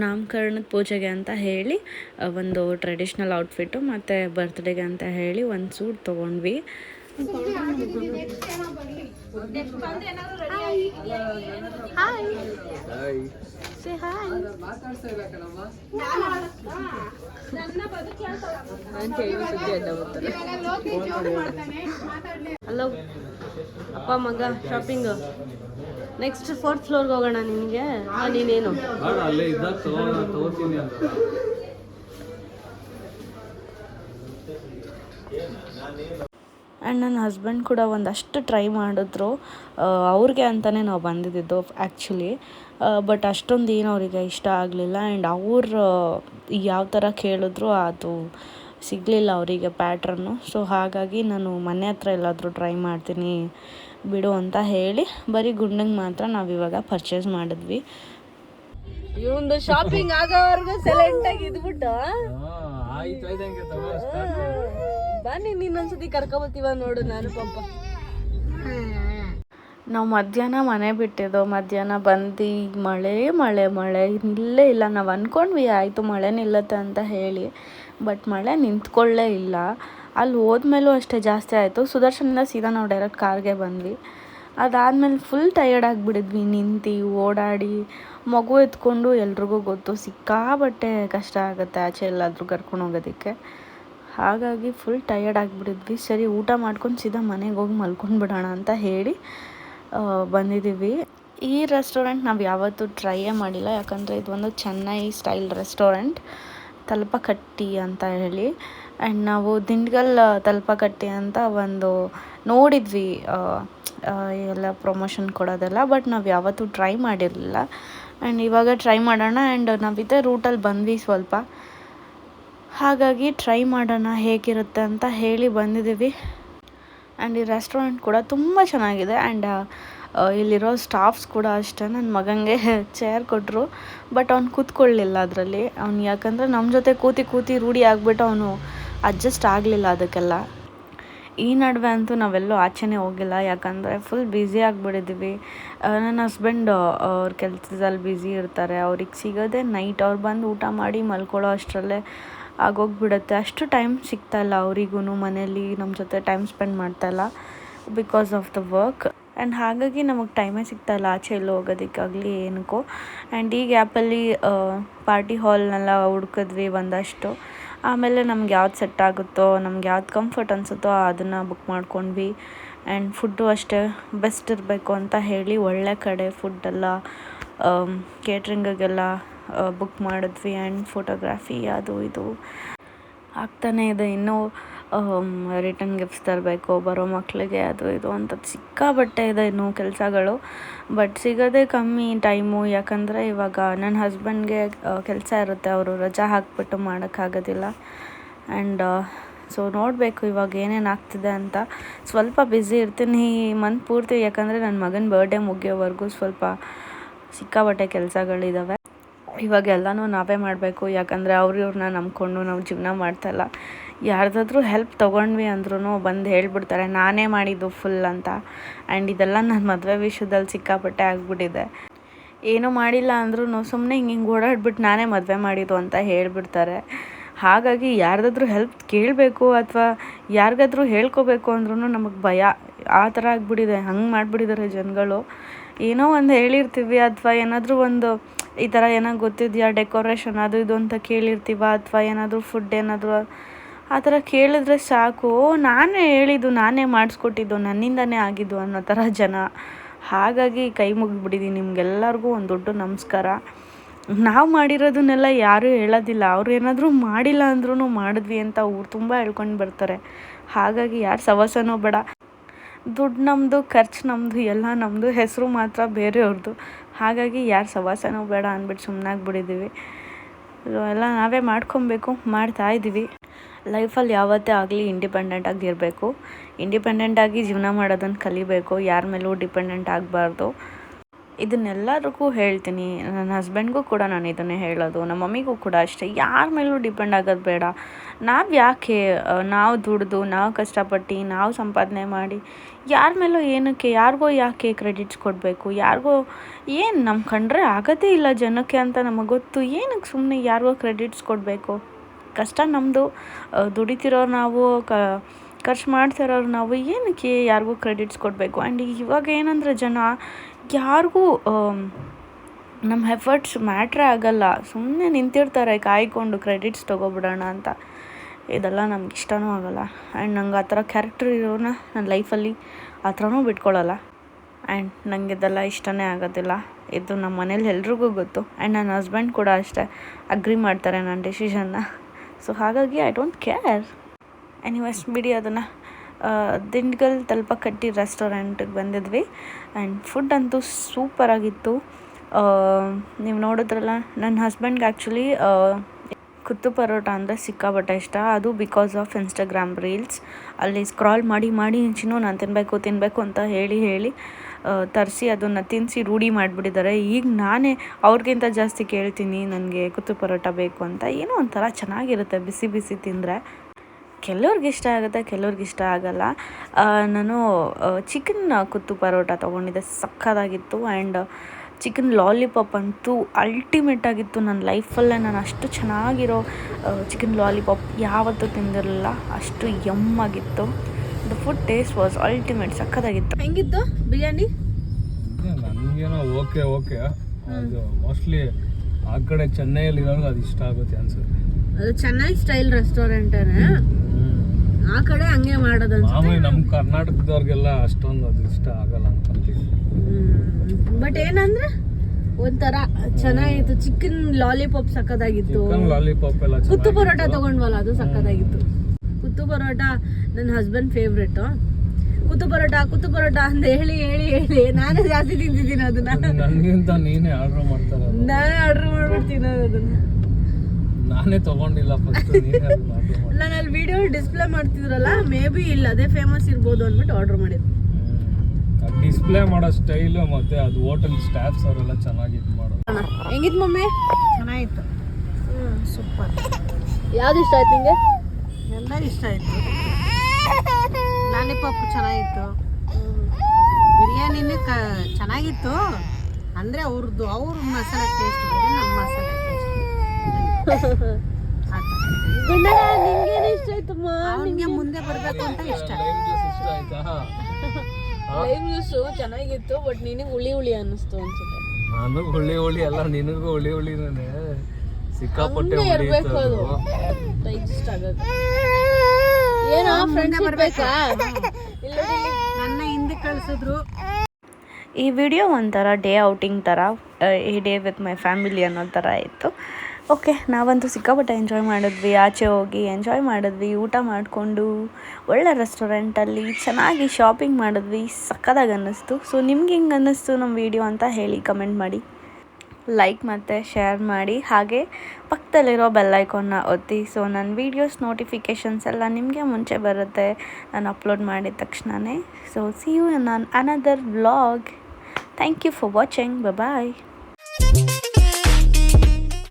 ನಾಮಕರಣದ ಪೂಜೆಗೆ ಅಂತ ಹೇಳಿ ಒಂದು ಟ್ರೆಡಿಷ್ನಲ್ ಔಟ್ಫಿಟ್ಟು ಮತ್ತು ಬರ್ತ್ಡೇಗೆ ಅಂತ ಹೇಳಿ ಒಂದು ಸೂಟ್ ತೊಗೊಂಡ್ವಿ. ಹಲೋ ಅಪ್ಪ ಮಗ ಶಾಪಿಂಗ್ ನೆಕ್ಸ್ಟ್ ಫೋರ್ತ್ ಫ್ಲೋರ್ಗೆ ಹೋಗೋಣ ನಿನಗೆ? ನೀನೇನು? ಅಲ್ಲೇ ಅಂತ. ಆ್ಯಂಡ್ ನನ್ನ ಹಸ್ಬೆಂಡ್ ಕೂಡ ಒಂದಷ್ಟು ಟ್ರೈ ಮಾಡಿದ್ರು. ಅವ್ರಿಗೆ ಅಂತಲೇ ನಾವು ಬಂದಿದ್ದಿದ್ದು ಆ್ಯಕ್ಚುಲಿ ಬಟ್ ಅಷ್ಟೊಂದು ಏನು ಅವರಿಗೆ ಇಷ್ಟ ಆಗಲಿಲ್ಲ. ಆ್ಯಂಡ್ ಅವರು ಯಾವ ಥರ ಕೇಳಿದ್ರು ಅದು ಸಿಗಲಿಲ್ಲ ಅವರಿಗೆ ಪ್ಯಾಟ್ರನ್ನು ಸೊ ಹಾಗಾಗಿ ನಾನು ಮನೆ ಹತ್ರ ಎಲ್ಲಾದರೂ ಟ್ರೈ ಮಾಡ್ತೀನಿ ಬಿಡು ಅಂತ ಹೇಳಿ ಬರೀ ಗುಂಡಂಗೆ ಮಾತ್ರ ನಾವು ಇವಾಗ ಪರ್ಚೇಸ್ ಮಾಡಿದ್ವಿ. ಇವಂದು ಶಾಪಿಂಗ್ ಆಗೋವರೆಗೂ ಸೆಲೆಕ್ಟ್ ಆಗಿ ಇದ್ಬಿಟ್ಟು ಬನ್ನಿ, ನಿನ್ನೊಂದ್ಸತಿ ಕರ್ಕೊಬತ್ತೀವ ನೋಡು ನಾನು ಪಾಪ. ನಾವು ಮಧ್ಯಾಹ್ನ ಮನೆ ಬಿಟ್ಟಿದ್ದೋ, ಮಧ್ಯಾಹ್ನ ಬಂದು ಮಳೆ ಮಳೆ ಮಳೆ, ಇಲ್ಲೇ ಇಲ್ಲ. ನಾವು ಅಂದ್ಕೊಂಡ್ವಿ ಆಯಿತು ಮಳೆ ನಿಲ್ಲತ್ತೆ ಅಂತ ಹೇಳಿ. ಬಟ್ ಮಳೆ ನಿಂತ್ಕೊಳ್ಳೇ ಇಲ್ಲ. ಅಲ್ಲಿ ಹೋದ್ಮೇಲೂ ಅಷ್ಟೇ ಜಾಸ್ತಿ ಆಯಿತು. ಸುದರ್ಶನಿಂದ ಸೀದಾ ನಾವು ಡೈರೆಕ್ಟ್ ಕಾರ್ಗೆ ಬಂದ್ವಿ. ಅದಾದಮೇಲೆ ಫುಲ್ ಟಯರ್ಡ್ ಆಗಿಬಿಡಿದ್ವಿ ನಿಂತು, ಓಡಾಡಿ, ಮಗು ಎತ್ಕೊಂಡು ಎಲ್ರಿಗೂ ಗೊತ್ತು ಸಿಕ್ಕಾಬಟ್ಟೆ ಕಷ್ಟ ಆಗುತ್ತೆ ಆಚೆ ಎಲ್ಲಾದರೂ ಕರ್ಕೊಂಡು ಹೋಗೋದಕ್ಕೆ. ಹಾಗಾಗಿ ಫುಲ್ ಟಯರ್ಡ್ ಆಗಿಬಿಟ್ಟಿದ್ವಿ. ಸರಿ, ಊಟ ಮಾಡ್ಕೊಂಡು ಸೀದಾ ಮನೆಗೆ ಹೋಗಿ ಮಲ್ಕೊಂಡು ಬಿಡೋಣ ಅಂತ ಹೇಳಿ ಬಂದಿದ್ದೀವಿ ಈ ರೆಸ್ಟೋರೆಂಟ್ ನಾವು ಯಾವತ್ತೂ ಟ್ರೈಯೇ ಮಾಡಿಲ್ಲ. ಯಾಕಂದರೆ ಇದೊಂದು ಚೆನ್ನೈ ಸ್ಟೈಲ್ ರೆಸ್ಟೋರೆಂಟ್ ತಲಪಕಟ್ಟಿ ಅಂತ ಹೇಳಿ. ಆ್ಯಂಡ್ ನಾವು ದಿಂಡ್ಗಲ್ ತಲಪಕಟ್ಟಿ ಅಂತ ಒಂದು ನೋಡಿದ್ವಿ. ಎಲ್ಲ ಪ್ರಮೋಷನ್ ಕೊಡೋದೆಲ್ಲ ಬಟ್ ನಾವು ಯಾವತ್ತೂ ಟ್ರೈ ಮಾಡಿರಲಿಲ್ಲ. ಆ್ಯಂಡ್ ಇವಾಗ ಟ್ರೈ ಮಾಡೋಣ. ಆ್ಯಂಡ್ ನಾವಿದೇ ರೂಟಲ್ಲಿ ಬಂದ್ವಿ ಸ್ವಲ್ಪ. ಹಾಗಾಗಿ ಟ್ರೈ ಮಾಡೋಣ ಹೇಗಿರುತ್ತೆ ಅಂತ ಹೇಳಿ ಬಂದಿದ್ದೀವಿ. ಆ್ಯಂಡ್ ಈ ರೆಸ್ಟೋರೆಂಟ್ ಕೂಡ ತುಂಬ ಚೆನ್ನಾಗಿದೆ. ಆ್ಯಂಡ್ ಇಲ್ಲಿರೋ ಸ್ಟಾಫ್ಸ್ ಕೂಡ ಅಷ್ಟೇ. ನನ್ನ ಮಗನಿಗೆ ಚೇರ್ ಕೊಟ್ಟರು ಬಟ್ ಅವ್ನು ಕೂತ್ಕೊಳ್ಳಿಲ್ಲ ಅದರಲ್ಲಿ. ಅವ್ನು ಯಾಕಂದರೆ ನಮ್ಮ ಜೊತೆ ಕೂತಿ ಕೂತಿ ರೂಢಿ ಆಗಿಬಿಟ್ಟು ಅವನು ಅಡ್ಜಸ್ಟ್ ಆಗಲಿಲ್ಲ ಅದಕ್ಕೆಲ್ಲ. ಈ ನಡುವೆ ಅಂತೂ ನಾವೆಲ್ಲೂ ಆಚೆನೇ ಹೋಗಿಲ್ಲ. ಯಾಕಂದರೆ ಫುಲ್ ಬ್ಯುಸಿ ಆಗಿಬಿಟ್ಟಿದ್ದೀವಿ. ನನ್ನ ಹಸ್ಬೆಂಡ್ ಅವ್ರ ಕೆಲಸದಲ್ಲಿ ಬ್ಯುಸಿ ಇರ್ತಾರೆ. ಅವ್ರಿಗೆ ಸಿಗೋದೇ ನೈಟ್ ಅವ್ರು ಬಂದು ಊಟ ಮಾಡಿ ಮಲ್ಕೊಳ್ಳೋ ಅಷ್ಟರಲ್ಲೇ ಆಗೋಗ್ಬಿಡುತ್ತೆ. ಅಷ್ಟು ಟೈಮ್ ಸಿಗ್ತಾಯಿಲ್ಲ ಅವರಿಗೂ ಮನೇಲಿ ನಮ್ಮ ಜೊತೆ ಟೈಮ್ ಸ್ಪೆಂಡ್ ಮಾಡ್ತಾಯಿಲ್ಲ because of the work and ಹಾಗಾಗಿ ನಮಗೆ ಟೈಮೇ ಸಿಗ್ತಾಯಿಲ್ಲ ಆಚೆ ಎಲ್ಲೂ ಹೋಗೋದಕ್ಕಾಗಲಿ ಏನಕ್ಕೋ. ಆ್ಯಂಡ್ ಈ ಗ್ಯಾಪಲ್ಲಿ ಪಾರ್ಟಿ ಹಾಲ್ನೆಲ್ಲ ಹುಡ್ಕಿದ್ವಿ ಒಂದಷ್ಟು. ಆಮೇಲೆ ನಮ್ಗೆ ಯಾವ್ದು ಸೆಟ್ ಆಗುತ್ತೋ, ನಮ್ಗೆ ಯಾವ್ದು ಕಂಫರ್ಟ್ ಅನಿಸುತ್ತೋ ಅದನ್ನು ಬುಕ್ ಮಾಡ್ಕೊಂಡ್ವಿ. ಆ್ಯಂಡ್ ಫುಡ್ಡು ಅಷ್ಟೇ ಬೆಸ್ಟ್ ಇರಬೇಕು ಅಂತ ಹೇಳಿ ಒಳ್ಳೆ ಕಡೆ ಫುಡ್ಡೆಲ್ಲ ಕೇಟ್ರಿಂಗಿಗೆಲ್ಲ ಬುಕ್ ಮಾಡಿದ್ವಿ ಆ್ಯಂಡ್ ಫೋಟೋಗ್ರಾಫಿ ಅದು ಇದು ಆಗ್ತಾನೇ ಇದೆ. ಇನ್ನೂ ರಿಟರ್ನ್ ಗಿಫ್ಟ್ಸ್ ತರಬೇಕು, ಬರೋ ಮಕ್ಕಳಿಗೆ ಅದು ಇದು ಅಂತ ಸಿಕ್ಕಾಬಟ್ಟೆ ಇದೆ ಇನ್ನೂ ಕೆಲಸಗಳು. ಬಟ್ ಸಿಗೋದೇ ಕಮ್ಮಿ ಟೈಮು, ಯಾಕಂದರೆ ಇವಾಗ ನನ್ನ ಹಸ್ಬೆಂಡ್ಗೆ ಕೆಲಸ ಇರುತ್ತೆ. ಅವರು ರಜಾ ಹಾಕ್ಬಿಟ್ಟು ಮಾಡೋಕ್ಕಾಗೋದಿಲ್ಲ. ಆ್ಯಂಡ್ ಸೊ ನೋಡಬೇಕು ಇವಾಗ ಏನೇನು ಆಗ್ತಿದೆ ಅಂತ. ಸ್ವಲ್ಪ ಬ್ಯುಸಿ ಇರ್ತೀನಿ ಈ ಮಂತ್ ಪೂರ್ತಿ, ಯಾಕಂದರೆ ನನ್ನ ಮಗನ ಬರ್ಡೇ ಮುಗಿಯೋವರೆಗೂ ಸ್ವಲ್ಪ ಸಿಕ್ಕಾಬಟ್ಟೆ ಕೆಲಸಗಳಿದ್ದಾವೆ ಇವಾಗ ಎಲ್ಲನೂ ನಾವೇ ಮಾಡಬೇಕು, ಯಾಕಂದರೆ ಅವ್ರು ಇವ್ರನ್ನ ನಂಬ್ಕೊಂಡು ನಾವು ಜೀವನ ಮಾಡ್ತಾಯಿಲ್ಲ ಯಾರ್ದಾದ್ರೂ ಹೆಲ್ಪ್ ತೊಗೊಂಡ್ವಿ ಅಂದ್ರೂ ಬಂದು ಹೇಳ್ಬಿಡ್ತಾರೆ, ನಾನೇ ಮಾಡಿದ್ದು ಫುಲ್ ಅಂತ. ಆ್ಯಂಡ್ ಇದೆಲ್ಲ ನನ್ನ ಮದುವೆ ವಿಷಯದಲ್ಲಿ ಸಿಕ್ಕಾಪಟ್ಟೆ ಆಗಿಬಿಟ್ಟಿದೆ. ಏನೂ ಮಾಡಿಲ್ಲ ಅಂದ್ರೂ ಸುಮ್ಮನೆ ಹಿಂಗೆ ಹಿಂಗೆ ಓಡಾಡ್ಬಿಟ್ಟು ನಾನೇ ಮದುವೆ ಮಾಡಿದ್ದು ಅಂತ ಹೇಳಿಬಿಡ್ತಾರೆ. ಹಾಗಾಗಿ ಯಾರ್ದಾದ್ರೂ ಹೆಲ್ಪ್ ಕೇಳಬೇಕು ಅಥವಾ ಯಾರಿಗಾದ್ರೂ ಹೇಳ್ಕೋಬೇಕು ಅಂದ್ರೂ ನಮಗೆ ಭಯ. ಆ ಥರ ಆಗಿಬಿಟ್ಟಿದೆ, ಹಂಗೆ ಮಾಡಿಬಿಟ್ಟಿದ್ದಾರೆ ಜನಗಳು. ಏನೋ ಒಂದು ಹೇಳಿರ್ತೀವಿ ಅಥವಾ ಏನಾದರೂ ಒಂದು ಈ ಥರ ಏನೋ ಗೊತ್ತಿದೆಯಾ ಡೆಕೋರೇಷನ್ ಅದು ಇದು ಅಂತ ಕೇಳಿರ್ತೀವ ಅಥವಾ ಏನಾದರೂ ಫುಡ್ ಏನಾದರೂ? ಆ ಥರ ಕೇಳಿದ್ರೆ ಸಾಕು. "ಓ, ನಾನೇ ಹೇಳಿದ್ದು ನಾನೇ ಮಾಡಿಸ್ಕೊಟ್ಟಿದ್ದು ನನ್ನಿಂದನೇ ಆಗಿದ್ದು ಅನ್ನೋ ಥರ ಜನ. ಹಾಗಾಗಿ ಕೈ ಮುಗಿಬಿಟ್ಟಿದ್ದೀನಿ ನಿಮಗೆಲ್ಲರಿಗೂ ಒಂದು ದೊಡ್ಡ ನಮಸ್ಕಾರ. ನಾವು ಮಾಡಿರೋದನ್ನೆಲ್ಲ ಯಾರೂ ಹೇಳೋದಿಲ್ಲ. ಅವ್ರು ಏನಾದರೂ ಮಾಡಿಲ್ಲ ಅಂದ್ರೂ ಮಾಡಿದ್ವಿ ಅಂತ ಊರು ತುಂಬ ಹೇಳ್ಕೊಂಡು ಬರ್ತಾರೆ. ಹಾಗಾಗಿ ಯಾರು ಸವಸನೂ ಬೇಡ. ದುಡ್ಡು ನಮ್ಮದು ಖರ್ಚು ನಮ್ಮದು ಎಲ್ಲ ನಮ್ಮದು ಹೆಸರು ಮಾತ್ರ ಬೇರೆಯವ್ರದ್ದು ಹಾಗಾಗಿ ಯಾರು ಸವಾಸನೂ ಬೇಡ ಅಂದ್ಬಿಟ್ಟು ಸುಮ್ಮನಾಗ್ಬಿಟ್ಟಿದ್ದೀವಿ ಎಲ್ಲ ನಾವೇ ಮಾಡ್ಕೊಬೇಕು, ಮಾಡ್ತಾ ಇದ್ದೀವಿ. ಲೈಫಲ್ಲಿ ಯಾವತ್ತೇ ಆಗಲಿ ಇಂಡಿಪೆಂಡೆಂಟಾಗಿ ಇರಬೇಕು. ಇಂಡಿಪೆಂಡೆಂಟಾಗಿ ಜೀವನ ಮಾಡೋದನ್ನು ಕಲಿಬೇಕು. ಯಾರ ಮೇಲೂ ಡಿಪೆಂಡೆಂಟ್ ಆಗಬಾರ್ದು. ಇದನ್ನೆಲ್ಲರಿಗೂ ಹೇಳ್ತೀನಿ. ನನ್ನ ಹಸ್ಬೆಂಡ್ಗೂ ಕೂಡ ನಾನು ಇದನ್ನೇ ಹೇಳೋದು. ನಮ್ಮ ಮಮ್ಮಿಗೂ ಕೂಡ ಅಷ್ಟೇ. ಯಾರ ಮೇಲೂ ಡಿಪೆಂಡ್ ಆಗೋದು ಬೇಡ. ನಾವು ಯಾಕೆ ನಾವು ದುಡ್ದು, ನಾವು ಕಷ್ಟಪಟ್ಟು, ನಾವು ಸಂಪಾದನೆ ಮಾಡಿ, ಯಾರ ಮೇಲೂ ಏನಕ್ಕೆ, ಯಾರಿಗೋ ಯಾಕೆ ಕ್ರೆಡಿಟ್ಸ್ ಕೊಡಬೇಕು? ಯಾರಿಗೋ ಏನು ನಮ್ಮ ಕಂಡ್ರೆ ಆಗೋದೇ ಇಲ್ಲ ಜನಕ್ಕೆ ಅಂತ ನಮಗೆ ಗೊತ್ತು. ಏನಕ್ಕೆ ಸುಮ್ಮನೆ ಯಾರಿಗೋ ಕ್ರೆಡಿಟ್ಸ್ ಕೊಡಬೇಕು? ಕಷ್ಟ ನಮ್ಮದು ದುಡಿತಿರೋರು ನಾವು, ಕ, ಖರ್ಚು ಮಾಡ್ತಿರೋರು ನಾವು. ಏನಕ್ಕೆ ಯಾರಿಗೂ ಕ್ರೆಡಿಟ್ಸ್ ಕೊಡಬೇಕು? ಆ್ಯಂಡ್ ಇವಾಗ ಏನಂದರೆ ಜನ ಯಾರಿಗೂ ನಮ್ಮ ಎಫರ್ಟ್ಸ್ ಮ್ಯಾಟ್ರೇ ಆಗಲ್ಲ. ಸುಮ್ಮನೆ ನಿಂತಿರ್ತಾರೆ, ಕಾಯ್ಕೊಂಡು ಕ್ರೆಡಿಟ್ಸ್ ತೊಗೊಬಿಡೋಣ ಅಂತ. ಇದೆಲ್ಲ ನಮ್ಗೆ ಇಷ್ಟನೂ ಆಗಲ್ಲ. ಆ್ಯಂಡ್ ನಂಗೆ ಆ ಥರ ಕ್ಯಾರೆಕ್ಟರ್ ಇರೋನ ನನ್ನ ಲೈಫಲ್ಲಿ ಆ ಥರನೂ ಬಿಟ್ಕೊಳ್ಳಲ್ಲ ಆ್ಯಂಡ್ ನನಗೆ ಇದೆಲ್ಲ ಇಷ್ಟನೇ ಆಗೋದಿಲ್ಲ. ಇದು ನಮ್ಮ ಮನೇಲಿ ಎಲ್ರಿಗೂ ಗೊತ್ತು. ಆ್ಯಂಡ್ ನನ್ನ ಹಸ್ಬೆಂಡ್ ಕೂಡ ಅಷ್ಟೇ ಅಗ್ರಿ ಮಾಡ್ತಾರೆ ನನ್ನ ಡಿಸಿಷನ್ನ. ಸೊ ಹಾಗಾಗಿ ಐ ಡೋಂಟ್ ಕೇರ್. ಎನಿವೇಸ್ ಬಿಡಿ ಅದನ್ನು. ದಿಂಡ್ಗಲ್ ತಲ್ಪಕಟ್ಟಿ ರೆಸ್ಟೋರೆಂಟಿಗೆ ಬಂದಿದ್ವಿ. ಆ್ಯಂಡ್ ಫುಡ್ ಅಂತೂ ಸೂಪರಾಗಿತ್ತು ನೀವು ನೋಡಿದ್ರಲ್ಲ ನನ್ನ ಹಸ್ಬೆಂಡ್ಗೆ ಆ್ಯಕ್ಚುಲಿ ಕುತ್ತು ಪರೋಟ ಅಂದರೆ ಸಿಕ್ಕಾಪಟ್ಟೆ ಇಷ್ಟ. ಅದು ಬಿಕಾಸ್ ಆಫ್ ಇನ್ಸ್ಟಾಗ್ರಾಮ್ ರೀಲ್ಸ್ ಅಲ್ಲಿ ಸ್ಕ್ರಾಲ್ ಮಾಡಿ ಮಾಡಿ, ಚಿನ್ನು ನಾನು ತಿನ್ನಬೇಕು ತಿನ್ನಬೇಕು ಅಂತ ಹೇಳಿ ಹೇಳಿ ತರಿಸಿ ಅದನ್ನು ತಿನ್ನಿಸಿ ರೂಢಿ ಮಾಡಿಬಿಟ್ಟಿದ್ದಾರೆ. ಈಗ ನಾನೇ ಅವ್ರಿಗಿಂತ ಜಾಸ್ತಿ ಕೇಳ್ತೀನಿ, ನನಗೆ ಕುತ್ತು ಪರೋಟ ಬೇಕು ಅಂತ. ಏನೋ ಒಂಥರ ಚೆನ್ನಾಗಿರುತ್ತೆ, ಬಿಸಿ ಬಿಸಿ ತಿಂದರೆ. ಕೆಲವ್ರಿಗೆ ಇಷ್ಟ ಆಗುತ್ತೆ ಕೆಲವ್ರಿಗೆ ಇಷ್ಟ ಆಗಲ್ಲ. ನಾನು ಚಿಕನ್ ಕುತ್ತು ಪರೋಟ ತೊಗೊಂಡಿದ್ದೆ ಸಕ್ಕದಾಗಿತ್ತು. ಆ್ಯಂಡ್ ಚಿಕನ್ ಲಾಲಿಪಾಪ್ ಅಂತೂ ಅಲ್ಟಿಮೇಟ್ ಆಗಿತ್ತು ನನ್ನ ಲೈಫಲ್ಲೇ ನಾನು ಅಷ್ಟು ಚೆನ್ನಾಗಿರೋ ಚಿಕನ್ ಲಾಲಿಪಾಪ್ ಯಾವತ್ತೂ ತಿಂದಿರಲಿಲ್ಲ. ಅಷ್ಟು ಯಮ್ಮಾಗಿತ್ತು the food taste was ultimate ಸಕ್ಕದಾಗಿತ್ತು. ಹೆಂಗಿತ್ತು ಬಿರಿಯಾನಿ? ನನಗೇನೋ ಓಕೆ ಓಕೆ ಅದು ಮೋಸ್ಟ್ಲಿ ಆ ಕಡೆ ಚೆನ್ನೈಯಲ್ಲಿ ಇರೋರ್ಗೆ ಅದು ಇಷ್ಟ ಆಗುತ್ತೆ ಅನ್ಸುತ್ತೆ. ಅದು ಚೆನ್ನೈ ಸ್ಟೈಲ್ ರೆಸ್ಟೋರೆಂಟ್ ಆ ಕಡೆ ಹಂಗೆ ಮಾಡೋದು ಮಾಮೂಲಿ ನಮ್ಮ ಕರ್ನಾಟಕದವ್ರಿಗೆಲ್ಲ ಅಷ್ಟೊಂದು ಅದು ಇಷ್ಟ ಆಗಲ್ಲ ಅನ್ಕೊಂತೀವಿ ಬಟ್ ಏನಂದ್ರೆ ಒಂಥರ ಚೆನ್ನಾಗಿತ್ತು. ಚಿಕನ್ ಲಾಲಿಪಾಪ್ ಸಕ್ಕದಾಗಿತ್ತು ಲಾಲಿಪಾಪ್ ಎಲ್ಲ ಕುತ್ತು ಪರೋಟ ತಗೊಂಡ್ವಲ್ಲ ಅದು ಸಕ್ಕದಾಗಿತ್ತು ಕುತ್ತು ಪರೋಟ ನನ್ನ ಹಸ್ಬೆಂಡ್ ಫೇವ್ರೆಟ್ ಕುತ್ತು ಪರೋಟ ಕುತ್ತು ಪರೋಟ ಅಂತ ಹೇಳಿ ಹೇಳಿ ಹೇಳಿ. ನಾನೇ ಜಾಸ್ತಿ ತಿಂತಿದ್ದೀನಿ ಅದನ್ನ. ನನಗಿಂತ ನೀನೇ ಆರ್ಡರ್ ಮಾಡ್ತಾರ ನಾನೇ ಆರ್ಡರ್ ಮಾಡ್ಬಿಡ್ತೀನಿ ಅದನ್ನ. ನಾನೇ ತಗೊಂಡಿಲ್ಲ ಫಸ್ಟ್ ನೀನೇ ಮಾಡಿ ಅಲ್ಲಿ ವಿಡಿಯೋ ಡಿಸ್ಪ್ಲೇ ಮಾಡ್ತಿದ್ರಲ್ಲ ಮೇ ಬಿ ಇಲ್ಲ ಅದೇ ಫೇಮಸ್ ಇರ್ಬೋದು ಅಂದ್ಬಿಟ್ಟು ಆರ್ಡರ್ ಮಾಡಿದ್ದೆ. ಡಿಸ್ಪ್ಲೇ ಮಾಡೋ ಸ್ಟೈಲ್ ಮತ್ತೆ ಅದು ಹೋಟೆಲ್ ಸ್ಟಾಫ್ಸ್ ಅವರೆಲ್ಲ ಚೆನ್ನಾಗಿ ಇದು ಮಾಡೋದು. ಹೆಂಗಿತ್ತು ಮಮ್ಮಿ? ಚೆನ್ನಾಗಿತ್ತು. ಸೂಪರ್ ಯಾವ್ದು ಇಷ್ಟ ಆಯ್ತು ನಿಂಗೆ? ಎಲ್ಲ ಇಷ್ಟ ಆಯಿತು. ಲಾಲಿಪಾಪ್ ಚೆನ್ನಾಗಿತ್ತು. ಬಿರಿಯಾನಿನೇ ಕ ಚೆನ್ನಾಗಿತ್ತು. ಅಂದರೆ ಅವ್ರದ್ದು ಅವ್ರ ಮಸಾಲೆ ಟೇಸ್ಟ್ ಬೇರೆ ನಮ್ಮ ಮಸಾಲೆ. ಗುಂಡಣ್ಣ ನಿಂಗೇನು ಇಷ್ಟ ಆಯ್ತಮ್ಮ? ಅವನಿಗೆ ಮುಂದೆ ಬರಬೇಕು ಅಂತ ಇಷ್ಟ. ಆಯ್ತಾ? ಲೈಮ್ ಜ್ಯೂಸು ಚೆನ್ನಾಗಿತ್ತು ಬಟ್ ನಿನಗೆ ಹುಳಿ ಹುಳಿ ಅನ್ನಿಸ್ತು ಅನ್ಸುತ್ತೆ. ನಾನು ಹುಳಿ ಹುಳಿ ಅಲ್ಲ ನಿನಗೂ ಹುಳಿ ಹುಳಿನೇ ಸಿಕ್ಕಾಪಟ್ಟೆ ಹುಳಿ ಇತ್ತು ಅದು. ಡೈಜೆಸ್ಟ್ ಆಗೋದು. ಏನೋ ಫ್ರೆಂಡ್ಸ್ ಬರ್ಬೇಕಾ. ಇಲ್ಲ ನನ್ನ ಹಿಂದೆ ಕಳಿಸಿದ್ರು. ಈ ವಿಡಿಯೋ ಒಂಥರ ಡೇ ಔಟಿಂಗ್ ಥರ ಈ ಡೇ ವಿತ್ ಮೈ ಫ್ಯಾಮಿಲಿ ಅನ್ನೋ ಥರ ಇತ್ತು. ಓಕೆ, ನಾವಂತೂ ಸಿಕ್ಕಾಪಟ್ಟೆ ಎಂಜಾಯ್ ಮಾಡಿದ್ವಿ. ಆಚೆ ಹೋಗಿ ಎಂಜಾಯ್ ಮಾಡಿದ್ವಿ, ಊಟ ಮಾಡಿಕೊಂಡು ಒಳ್ಳೆ ರೆಸ್ಟೋರೆಂಟಲ್ಲಿ ಚೆನ್ನಾಗಿ ಶಾಪಿಂಗ್ ಮಾಡಿದ್ವಿ. ಸಕ್ಕದಾಗಿ ಅನ್ನಿಸ್ತು. ಸೊ ನಿಮ್ಗೆ ಹಿಂಗೆ ಅನ್ನಿಸ್ತು ನಮ್ಮ ವಿಡಿಯೋ ಅಂತ ಹೇಳಿ ಕಮೆಂಟ್ ಮಾಡಿ. ಲೈಕ್ ಮತ್ತು ಶೇರ್ ಮಾಡಿ. ಹಾಗೆ ಪಕ್ಕದಲ್ಲಿರೋ ಬೆಲ್ಲೈಕಾನ್ನ ಒತ್ತಿ. ಸೊ ನನ್ನ ವೀಡಿಯೋಸ್ ನೋಟಿಫಿಕೇಷನ್ಸ್ ಎಲ್ಲ ನಿಮಗೆ ಮುಂಚೆ ಬರುತ್ತೆ. ನಾನು ಅಪ್ಲೋಡ್ ಮಾಡಿದ ತಕ್ಷಣವೇ ಸೊ ಸಿ ಯು ನಾನು another vlog thank you for watching bye